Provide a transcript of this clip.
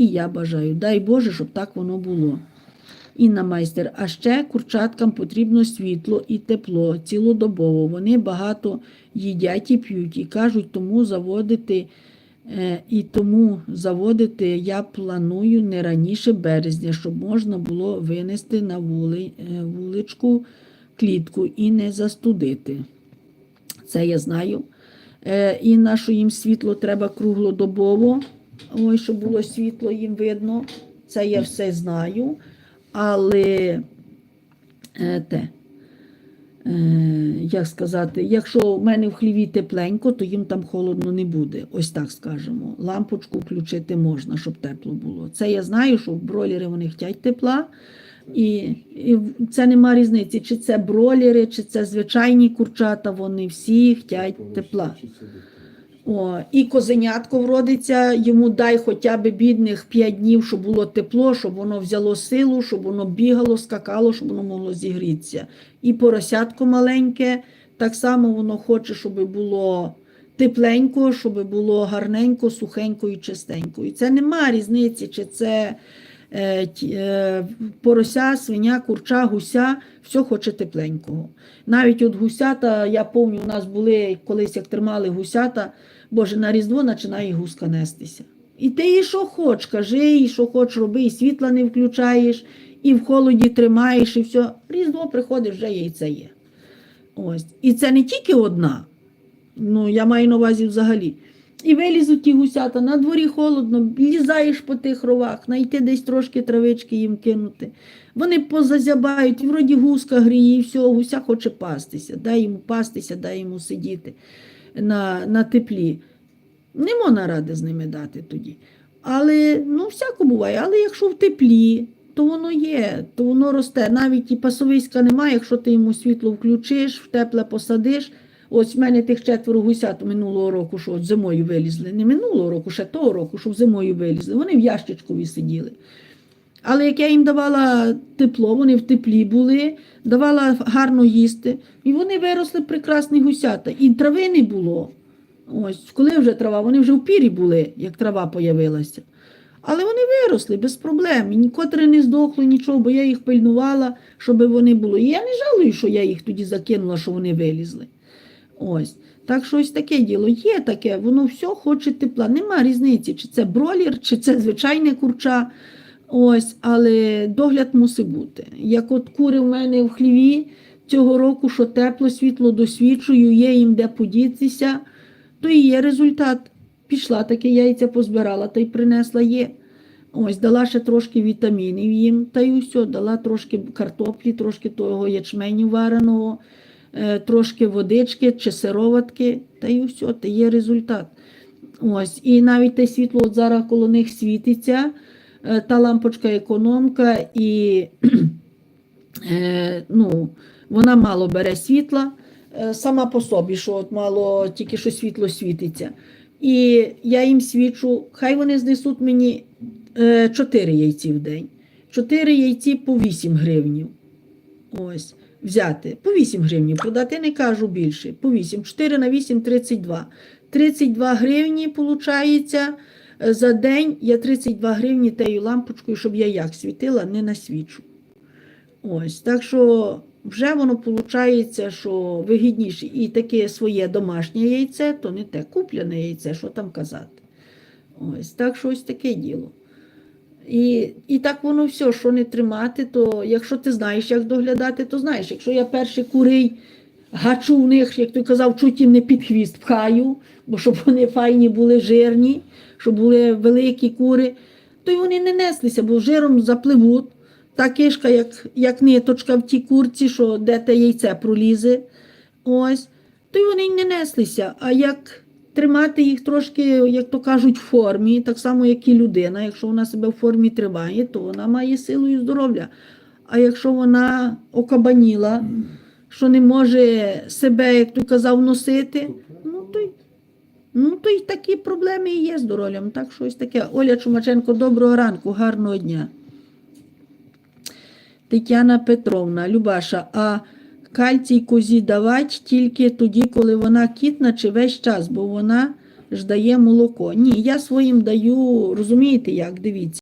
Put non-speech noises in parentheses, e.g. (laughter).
І я бажаю, дай Боже, щоб так воно було. Інна майстер, а ще курчаткам потрібно світло і тепло цілодобово. Вони багато їдять і п'ють, і кажуть, тому заводити, е, і тому заводити я планую не раніше березня, щоб можна було винести на вули, е, вуличку клітку і не застудити. Це я знаю. Е, і на що їм світло треба круглодобово. Ой, щоб було світло їм видно. Це я все знаю. Але е, те, е, як сказати, якщо в мене в хліві тепленько, то їм там холодно не буде. Ось так скажемо. Лампочку включити можна, щоб тепло було. Це я знаю, що бройлери вони хочуть тепла. І, і це нема різниці, чи це бролери, чи це звичайні курчата, вони всі хочуть тепла. О, і козенятко вродиться, йому дай хоча б бідних 5 днів, щоб було тепло, щоб воно взяло силу, щоб воно бігало, скакало, щоб воно могло зігрітися. І поросятко маленьке, так само воно хоче, щоб було тепленько, щоб було гарненько, сухенько і чистенько. І це нема різниці, чи це порося, свиня, курча, гуся, все хоче тепленького. Навіть от гусята, я пам'ятаю, у нас були колись, як тримали гусята, Боже, на Різдво починає гуска нестися. І ти і що хоч, кажи, і що хоч роби, і світла не включаєш, і в холоді тримаєш, і все. Різдво приходить, вже яйце є. Ось. І це не тільки одна. Ну, я маю на увазі взагалі. І вилізуть ті гусята, на дворі холодно, лізаєш по тих ровах, знайти десь трошки травички їм кинути. Вони позазябають, і вроді гуска гріє, і все, гуся хоче пастися. Дай йому пастися, дай йому сидіти на, на теплі. Не можна ради з ними дати тоді. Але ну, всяко буває. Але якщо в теплі, то воно є, то воно росте. Навіть і пасовиська немає, якщо ти йому світло включиш, в тепле посадиш. Ось в мене тих четверо гусят минулого року, що от зимою вилізли. Не минулого року, ще того року, що зимою вилізли. Вони в ящичкові сиділи. Але як я їм давала тепло, вони в теплі були, давала гарно їсти, і вони виросли прекрасні гусята. І трави не було. Ось, коли вже трава, вони вже в пірі були, як трава появилася. Але вони виросли без проблем. І нікотре не здохло нічого, бо я їх пильнувала, щоб вони були. І я не жалую, що я їх тоді закинула, що вони вилізли. Ось. Так що ось таке діло є таке, воно все хоче тепла. Нема різниці, чи це бролер, чи це звичайне курча. Ось, але догляд мусить бути. Як от кури в мене в хліві цього року, що тепло, світло досвідчую, є їм де подітися, то і є результат. Пішла таке яйця позбирала та й принесла є. Ось, дала ще трошки вітамінів їм, та й усе, дала трошки картоплі, трошки того ячменю вареного, трошки водички чи сироватки, та й усе, та є результат. Ось, і навіть те світло от зараз коло них світиться, е, та лампочка економка, і (clears throat) е, ну, вона мало бере світла е, сама по собі, що от мало тільки що світло світиться. І я їм свічу, хай вони знесуть мені 4 яйці в день. 4 яйці по 8 гривнів. Ось, взяти. По 8 гривнів продати, не кажу більше. По 8. 4 на 8 32. 32 гривні, виходить, за день я 32 гривні тею лампочкою, щоб я як світила, не на свічу. Ось, так що вже воно виходить, що вигідніше. І таке своє домашнє яйце, то не те куплене яйце, що там казати. Ось, так що ось таке діло. І, і так воно все, що не тримати, то якщо ти знаєш, як доглядати, то знаєш. Якщо я перший курей гачу в них, як ти казав, чуть їм не під хвіст пхаю, бо щоб вони файні були жирні, щоб були великі кури, то й вони не неслися, бо жиром запливуть. Та кишка, як, як ниточка в тій курці, що де те яйце пролізе. Ось, то й вони не неслися. А як тримати їх трошки, як то кажуть, в формі, так само, як і людина. Якщо вона себе в формі тримає, то вона має силу і здоров'я. А якщо вона окабаніла, що не може себе, як ти казав, носити, ну то й, ну, то й такі проблеми і є з здоров'ям. Так що ось таке. Оля Чумаченко, доброго ранку, гарного дня. Тетяна Петровна, Любаша, а кальцій козі давати тільки тоді, коли вона кітна чи весь час, бо вона ж дає молоко. Ні, я своїм даю, розумієте як, дивіться.